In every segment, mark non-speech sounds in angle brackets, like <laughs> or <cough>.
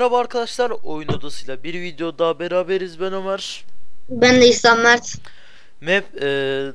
Merhaba arkadaşlar, oyun odasıyla bir video daha beraberiz ben Ömer. Ben de İslam Mert. Map eee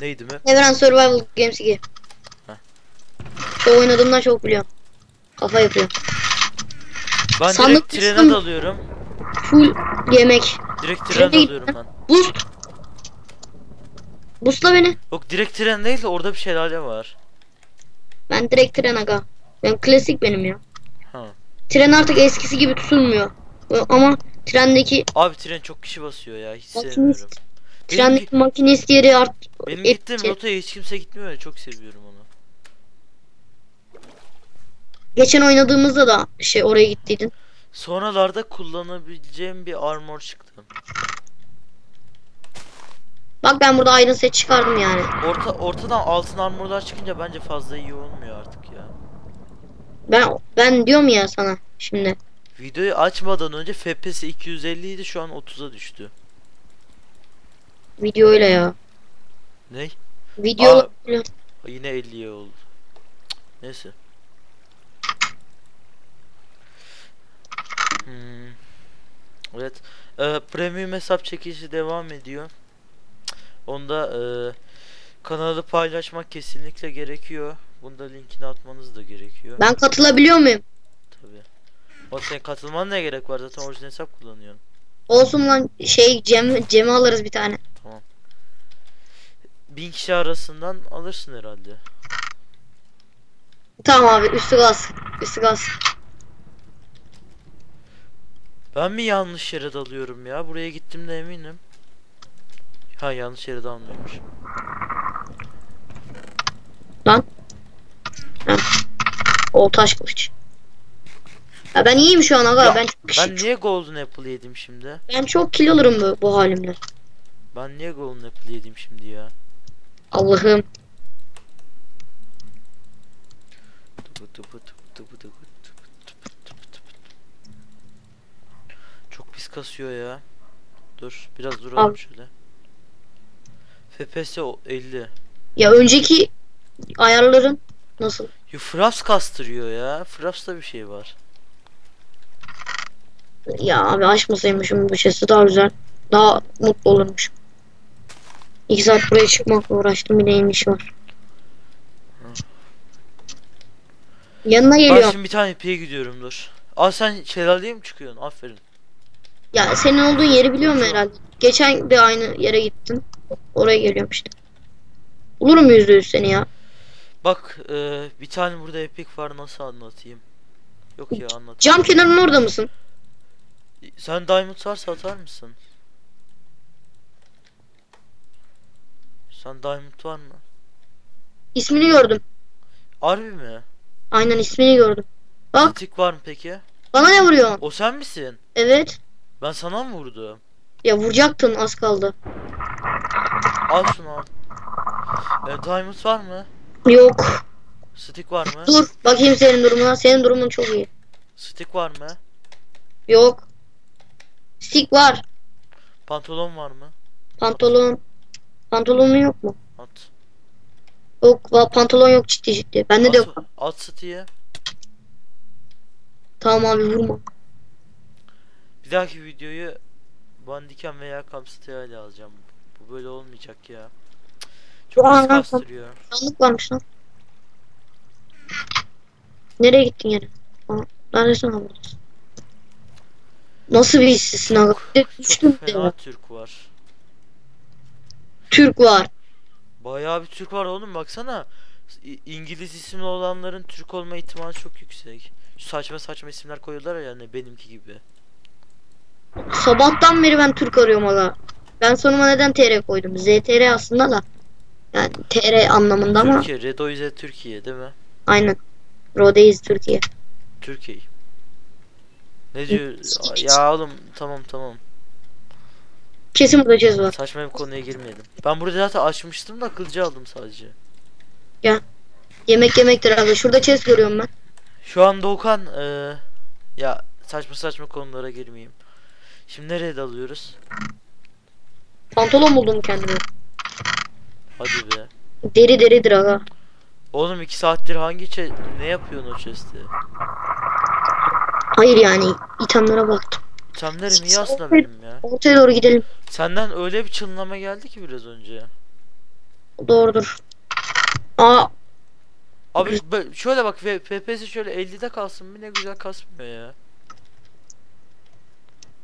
neydi map? Evren Survival Games 2. Heh. Şu oynadığımdan çok biliyorum. Kafa yapıyor. Ben Sandık direkt trene kısmı- dalıyorum. Full yemek. Direkt Trene dalıyorum ben. Boost. Boostla beni. Yok direkt tren değil de orada bir şelale var. Ben direkt tren aga. Ben klasik benim ya. Tren artık eskisi gibi tutulmuyor. Ama trendeki Abi tren çok kişi basıyor ya, hiç Makinist. sevmiyorum. Benim, trendeki makinist yeri art benim et- gittiğim şey- rotaya hiç kimse gitmiyor ya, çok seviyorum onu. Geçen oynadığımızda da şey oraya gittiydin. Sonralarda kullanabileceğim bir armor çıktı. Bak ben burada Iron Set çıkardım yani. Orta ortadan altın armorlar çıkınca bence fazla iyi olmuyor artık ya. Ben ben diyorum ya sana şimdi. Videoyu açmadan önce FPS 250 idi şu an 30'a düştü. Video öyle ya. Ne? Video Aa. Yine 50'ye oldu. Cık, Neyse. Hmm. Evet. Ee, premium hesap çekişi devam ediyor. Onda e, kanalı paylaşmak kesinlikle gerekiyor. Bunda linkini atmanız da gerekiyor. Ben katılabiliyor muyum? Tabii. O senin katılman ne gerek var zaten orijinal hesap kullanıyorsun. Olsun lan şey Cem Cem'i alırız bir tane. Bin kişi arasından alırsın herhalde. Tamam abi üstü gaz. Üstü gaz. Ben mi yanlış yere dalıyorum ya? Buraya gittim de eminim. Ha yanlış yere dalmıyormuş. O taş kılıç. Ya ben iyiyim şu an aga. Ya, ben çok. Ben niye golden apple yedim şimdi? Ben çok kill alırım bu, bu halimle. Ben niye golden apple yedim şimdi ya? Allah'ım. Çok pis kasıyor ya. Dur biraz duralım Al. şöyle. FPS 50. Ya önceki ayarların nasıl? Yo Fraps kastırıyor ya. Fraps'ta bir şey var. Ya abi açmasaymışım bu şeysi daha güzel. Daha mutlu olurmuşum. İki saat buraya çıkmakla uğraştım bir de iniş var. Yanına Ben geliyorum. şimdi bir tane ipeğe gidiyorum dur. Aa sen şelaleye mi çıkıyorsun? Aferin. Ya senin olduğun yeri biliyorum herhalde. Geçen de aynı yere gittim. Oraya geliyorum işte. Bulurum yüzde yüz seni ya. Bak e, bir tane burada epik var nasıl anlatayım? Yok ya anlat. Cam kenarının orada mısın? Sen diamond varsa atar mısın? Sen diamond var mı? İsmini gördüm. Harbi mi? Aynen ismini gördüm. Bak. Stick var mı peki? Bana ne vuruyorsun? O sen misin? Evet. Ben sana mı vurdum? Ya vuracaktın az kaldı. Al şunu al. E, diamond var mı? Yok. Stick var mı? Dur. Bakayım senin durumuna. Senin durumun çok iyi. Stick var mı? Yok. Stick var. Pantolon var mı? Pantolon. Pantolonun yok mu? At. Yok. Pantolon yok ciddi ciddi. Bende de yok. at stick'i. Tamam abi vurma. Bir dahaki videoyu Bandicam veya Camstea ile alacağım. Bu böyle olmayacak ya. Çok Aa, kastırıyor. Sandık varmış lan. Nereye gittin? Aa, Neredesin abi? Nasıl bir de Düştüm Çok fena. Türk var. Türk var. Bayağı bir Türk var oğlum baksana. İ- İngiliz isimli olanların Türk olma ihtimali çok yüksek. Şu saçma saçma isimler koyuyorlar ya yani benimki gibi. Sabahtan beri ben Türk arıyorum aga. Ben sonuma neden TR koydum? ZTR aslında da. Yani TR anlamında ama Türkiye, Redoize Türkiye değil mi? aynen. Rodeyiz Türkiye. Türkiye. Ne diyor? Ya oğlum tamam tamam. Kesin burada cez var. Saçma bir konuya girmeyelim. Ben burada zaten açmıştım da kılıcı aldım sadece. Yemek yemektir abi. Şurada chest görüyorum ben. Şu an Doğukan eee ya saçma saçma konulara girmeyeyim. Şimdi nereye dalıyoruz? Pantolon buldum kendime. Hadi be. Deri deridir aga. Oğlum iki saattir hangi çe ne yapıyorsun o chest'i? Hayır yani itemlere baktım. İtemlerim iyi aslında benim ya. Ortaya doğru gidelim. Senden öyle bir çınlama geldi ki biraz önce. Doğrudur. Aa Abi şöyle bak F- FPS şöyle 50'de kalsın bir ne güzel kasmıyor ya.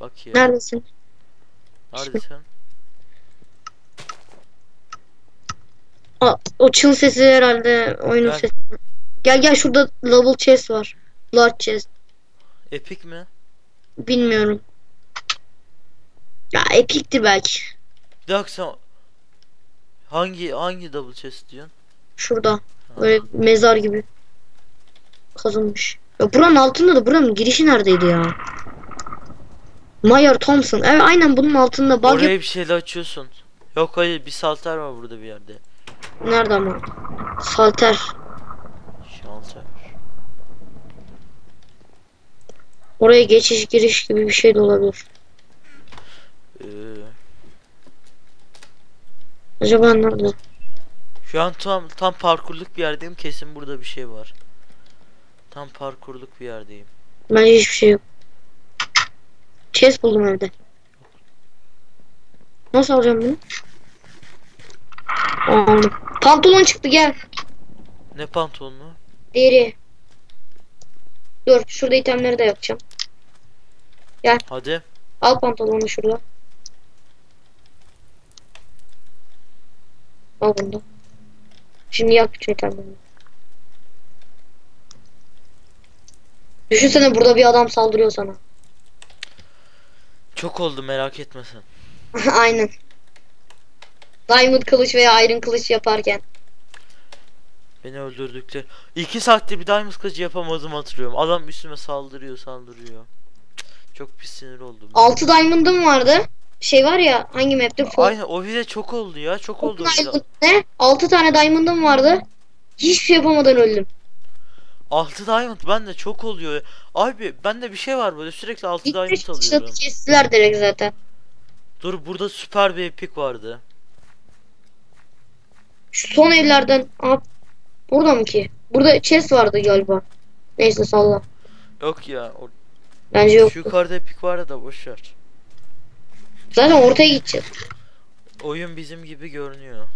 Bak ya. neredesin? Neredesin? Aa, o çın sesi herhalde oyunun Gel. sesi. Gel gel şurada level chest var. Large chest. Epic mi? Bilmiyorum. Ya epiktir belki. Bir dakika sen hangi hangi double chest diyorsun? Şurada. Böyle mezar gibi. Kazılmış. Ya buranın altında da buranın girişi neredeydi ya? Mayer Thompson. Evet aynen bunun altında bug Oraya bir şeyle açıyorsun. Yok hayır bir salter var burada bir yerde. Nerede ama? Salter. Şalter. Oraya geçiş giriş gibi bir şey de olabilir. Ee, Acaba nerede? şu an tam tam parkurluk bir yerdeyim kesin burada bir şey var. Tam parkurluk bir yerdeyim. Bence hiçbir şey yok. Chest buldum evde. Nasıl alacağım bunu? Aldım. Pantolon çıktı gel. Ne pantolonu? Deri. Dur şurada itemleri de yapacağım. Hadi. Al pantolonu şurada. Al bunu. Şimdi yap bütün itemlerini. Düşünsene burada bir adam saldırıyor sana. Çok oldu merak etme sen. <laughs> Aynen. Diamond kılıç veya Iron kılıç yaparken. Beni öldürdükleri. İki saatte bir diamond kılıcı yapamadım hatırlıyorum. Adam üstüme saldırıyor saldırıyor. Çok pis sinir oldum. 6 diamond'ım vardı. Şey var ya hangi map'te? Aynen o video çok oldu ya çok oldu. ne? 6 tane diamond'ım vardı. Hiçbir şey yapamadan öldüm. 6 diamond ben de çok oluyor. Abi bende bir şey var böyle sürekli 6 diamond alıyorum. kestiler direkt zaten. Dur burada süper bir epic vardı. Şu son evlerden. Aa, burada mı ki? Burada chest vardı galiba. Neyse salla. Yok ya. o- Bence yok. Şu yukarıda epic vardı da boş ver. Zaten ortaya gideceğiz. Oyun bizim gibi görünüyor.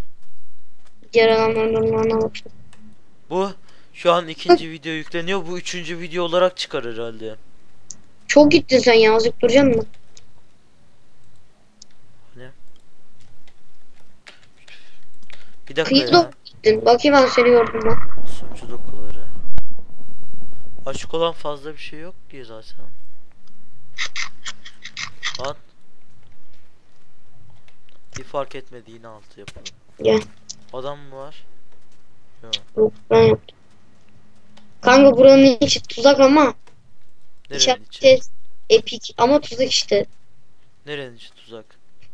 Diğer bakacağım. Bu şu an ikinci video yükleniyor. Bu üçüncü video olarak çıkar herhalde. Çok gittin sen ya azıcık duracaksın mı? Bir dakika Kıyı ya. gittin. Bakayım ben seni gördüm ben. Sunucu dokuları. Açık olan fazla bir şey yok ki zaten. Lan. Bir fark etmedi yine altı yapalım. Gel. Adam mı var? Yok. Ben yaptım. Kanka buranın içi tuzak ama. Nerenin içi? epik ama tuzak işte. Nerenin içi tuzak?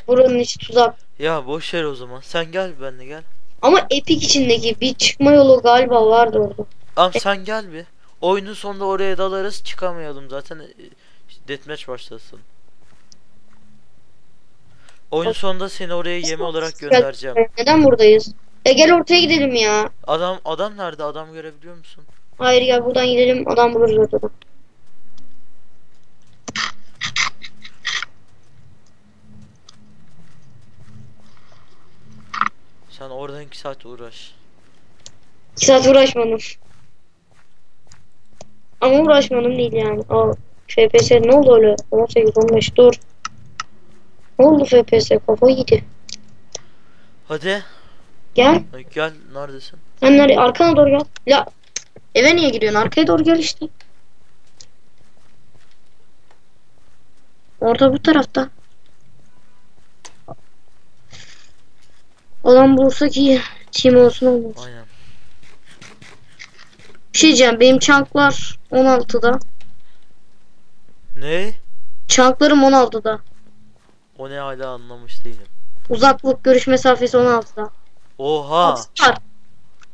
Buranın içi tuzak. Ya boş ver o zaman. Sen gel benimle gel. Ama epik içindeki bir çıkma yolu galiba vardı orada. Tamam sen gel bir. Oyunun sonunda oraya dalarız çıkamayalım zaten. e, Deathmatch başlasın. Oyunun sonunda seni oraya yeme olarak göndereceğim. Neden buradayız? Ya gel ortaya gidelim ya. Adam adam nerede? Adam görebiliyor musun? Hayır gel buradan gidelim. Adam buluruz zaten. Sen oradan 2 saat uğraş. 2 saat uğraşmadım. Ama uğraşmadım değil yani. Aa, FPS ne oldu öyle? 18 15 dur. Ne oldu FPS? Kafayı yedi. Hadi. Gel. Ay, Gel neredesin? Sen nereye? Arkana doğru gel. Ya eve niye gidiyorsun? Arkaya doğru gel işte. Orada bu tarafta. Adam bulursak iyi. Team olsun olmaz. Aynen. Bir şey diyeceğim. Benim çanklar 16'da. Ne? Çanklarım 16'da. O ne hala anlamış değilim. Uzaklık görüş mesafesi 16'da. Oha. Var.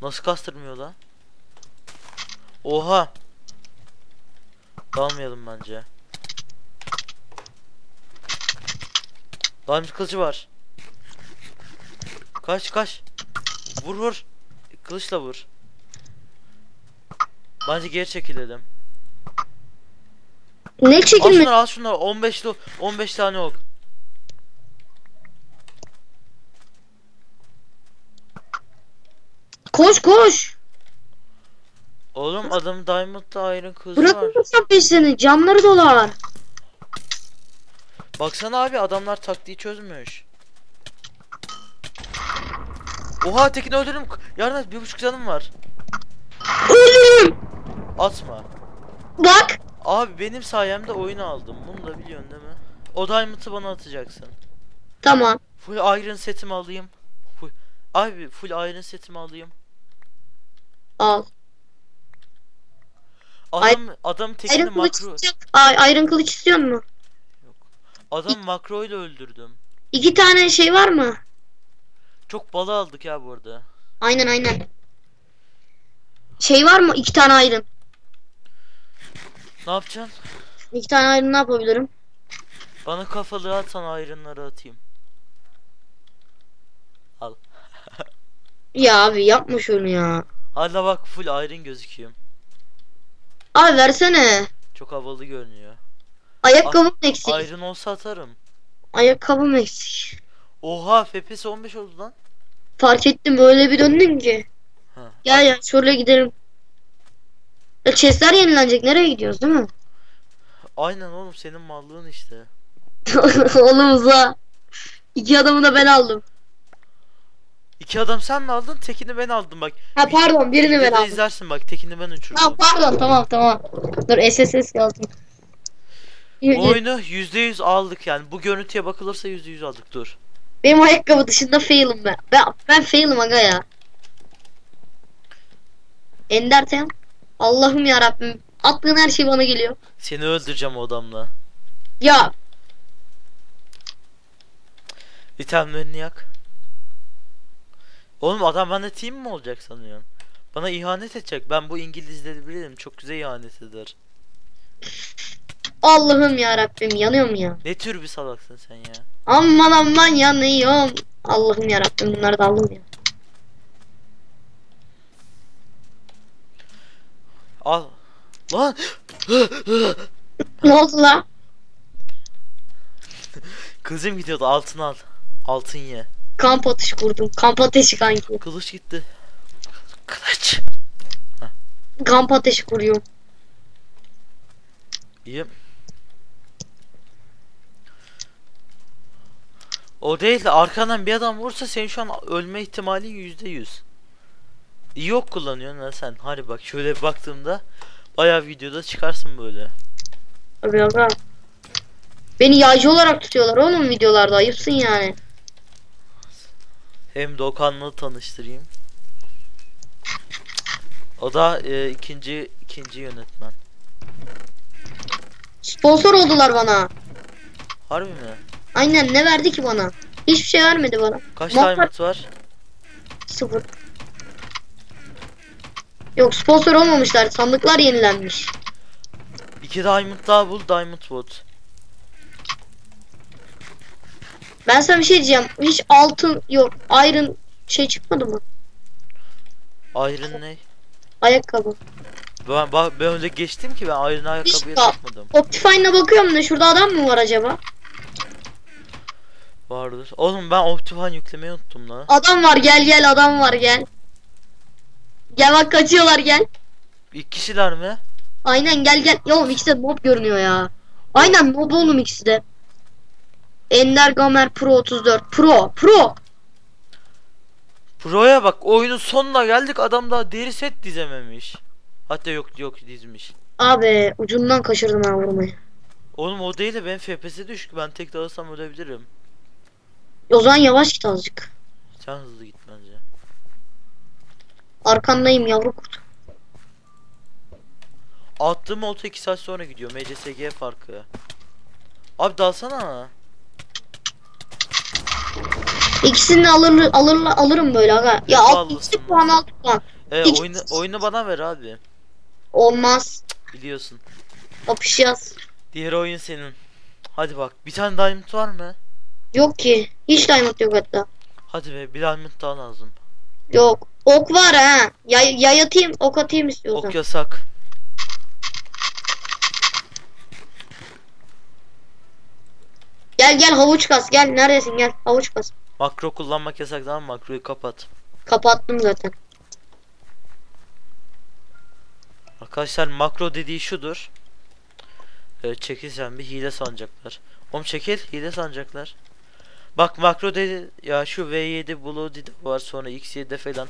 Nasıl kastırmıyor lan? Oha. Dalmayalım bence. Diamond kılıcı var. Kaç kaç. Vur vur. Kılıçla vur. Bence geri çekilelim. Ne Al çekilme? şunları al şunları 15 lo 15 tane ok. Koş koş. Oğlum adam Diamond'da Iron kılıcı var. Bırakın peşini. Camları dolar. Baksana abi adamlar taktiği çözmüş. Oha tekini öldürdüm. Yarın bir buçuk canım var. Ölürüm. Atma. Bak. Abi benim sayemde oyunu aldım. Bunu da biliyorsun değil mi? O Diamond'ı bana atacaksın. Tamam. Full Iron setimi alayım. Full. Abi full Iron setimi alayım. Al. Adam adam tekini Iron kılıç makro istiyor. Ay, Iron kılıç istiyor mu? adam makro ile öldürdüm. İki tane şey var mı? Çok bala aldık ya bu arada. Aynen aynen. Şey var mı? İki tane Iron. Ne yapacaksın? İki tane Iron ne yapabilirim? Bana kafalığı at sana Iron'ları atayım. Al. <laughs> Ya abi yapma şunu ya. Hala bak full Iron gözüküyor. Abi versene. Çok havalı görünüyor. Ayakkabım eksik. Iron olsa atarım. Ayakkabım eksik. Oha FPS 15 oldu lan. Fark ettim öyle bir döndün ki. Ha. Gel ya şöyle gidelim. Ya chestler yenilenecek. Nereye gidiyoruz değil mi? Aynen oğlum senin mallığın işte. <laughs> Oğlum uza. İki adamı da ben aldım. İki adam sen mi aldın? Tekini ben aldım bak. Ha pardon birini ben aldım. izlersin bak tekini ben uçurdum. Ha pardon tamam tamam. Dur SSS yazdım. Bu oyunu %100 aldık yani. Bu görüntüye bakılırsa %100 aldık dur. Benim ayakkabı dışında fail'im ben. Ben, ben fail'im aga ya. Enderten. Allah'ım ya Rabbim. Aklın her şey bana geliyor. Seni öldüreceğim o adamla. Ya İtemlerini yak. Oğlum adam bana team mi olacak sanıyorsun? Bana ihanet edecek. Ben bu İngilizleri bilirim. Çok güzel ihanet eder. <laughs> Allah'ım ya Rabbim yanıyorum ya. Ne tür bir salaksın sen ya? Aman aman yanıyorum. Allah'ım ya Rabbim bunları da aldım ya. Al. Lan! Ne oldu la? Kızım gidiyordu altın al. Altın ye. Kamp ateşi kurdum. Kamp ateşi kanki. Kılıç gitti. Kılıç. Kamp ateşi kuruyorum. İyi. O değil de arkandan bir adam vursa senin şu an ölme ihtimalin yüzde yüz. İyi ok kullanıyorsun ha sen. Hadi bak şöyle baktığımda bayağı videoda çıkarsın böyle. Tabii aga. Beni yağcı olarak tutuyorlar oğlum videolarda ayıpsın yani. Hem de Okan'la tanıştırayım. O da e, ikinci ikinci yönetmen. Sponsor oldular bana. Harbi mi? Aynen ne verdi ki bana? Hiçbir şey vermedi bana. Kaç Muhakkak- diamond var? Sıfır. Yok sponsor olmamışlar. Sandıklar yenilenmiş. İki diamond daha bul diamond bot. Ben sana bir şey diyeceğim. Hiç altın yok. Iron şey çıkmadı mı? Iron ne? Ayakkabı. Ben, ben, ben öyle geçtim ki ben Iron ayakkabıya İşte. takmadım. Optifine'a bakıyorum da şurada adam mı var acaba? Vardır. Oğlum ben Optifine yüklemeyi unuttum lan. Adam var gel gel adam var gel. Gel bak kaçıyorlar gel. İlk kişiler mi? Aynen gel gel. Ya oğlum ikisi de mob görünüyor ya. Aynen mob oğlum ikisi de. Ender Gamer Pro 34. Pro. Pro. Pro'ya bak oyunun sonuna geldik adam daha deri set dizememiş. Hatta yok yok dizmiş. Abi ucundan kaçırdım ha vurmayı. Oğlum o değil de benim FPS düşük ben tek dalırsam ölebilirim. O zaman yavaş git azıcık. Sen hızlı git bence. Arkandayım yavru kurt. Attığım olta 2 saat sonra gidiyor MCSG farkı. Abi dalsana. İkisini alır, alır, alırım böyle aga. Ya Nasıl 62 alırsın puan al puan. E Hiç- oyunu, oyunu bana ver abi. Olmaz. Biliyorsun. Kapışacağız. Diğer oyun senin. Hadi bak bir tane diamond var mı? Yok ki. Hiç diamond yok hatta. Hadi be bir diamond daha lazım. Yok. Ok var ha. Yay, yay atayım ok atayım istiyorsan. Ok yasak. Gel gel havuç kas gel neredesin gel havuç kas. Makro kullanmak yasak tamam? Makroyu kapat. Kapattım zaten. Arkadaşlar makro dediği şudur. Ee, çekilsen bir hile sanacaklar. Oğlum çekil hile sanacaklar. Bak makro dedi ya şu V7 Bloody de var sonra X7'de falan.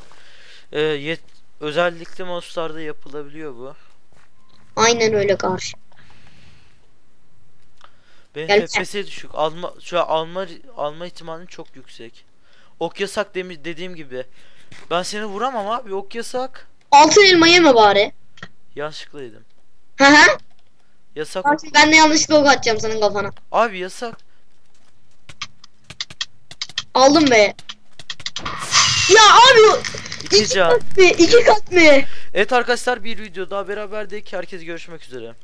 Ee, yet, özellikle mouse'larda yapılabiliyor bu. Aynen öyle karşı. Benim Gel- FPS düşük. Alma şu an alma alma ihtimalin çok yüksek. Ok yasak demiş dediğim gibi. Ben seni vuramam abi ok yasak. Altın elma yeme bari. Yanlışlıkla yedim. Hı hı. Yasak ben de yanlışlıkla ok atacağım senin kafana. Abi yasak. Aldım be. Ya abi İki iki can. kat mı? İki kat mı? Evet arkadaşlar bir video daha beraberdik. Herkese görüşmek üzere.